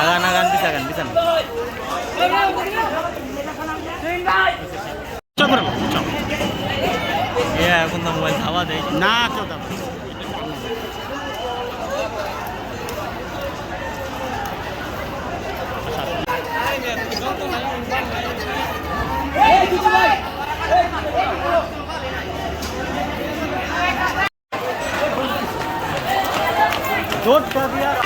আগান আগান পিছাগান পিছান এ এখন তো মোবাইল খাওয়া দেয়। না কেউ দাও। Todo caviar.